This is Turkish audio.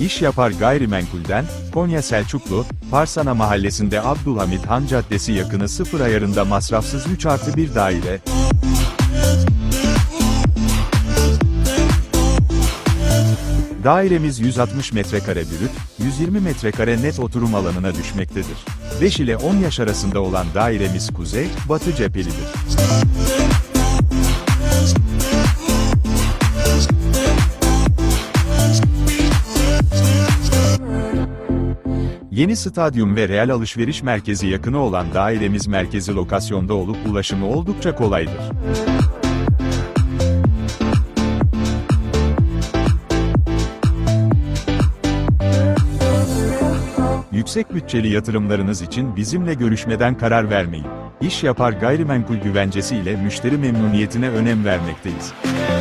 İş yapar gayrimenkulden, Konya Selçuklu, Parsana Mahallesi'nde Abdülhamit Han Caddesi yakını sıfır ayarında masrafsız 3 artı 1 daire, Dairemiz 160 metrekare brüt, 120 metrekare net oturum alanına düşmektedir. 5 ile 10 yaş arasında olan dairemiz kuzey, batı cephelidir. Yeni stadyum ve real alışveriş merkezi yakını olan dairemiz merkezi lokasyonda olup ulaşımı oldukça kolaydır. Yüksek bütçeli yatırımlarınız için bizimle görüşmeden karar vermeyin. İş yapar gayrimenkul güvencesi ile müşteri memnuniyetine önem vermekteyiz.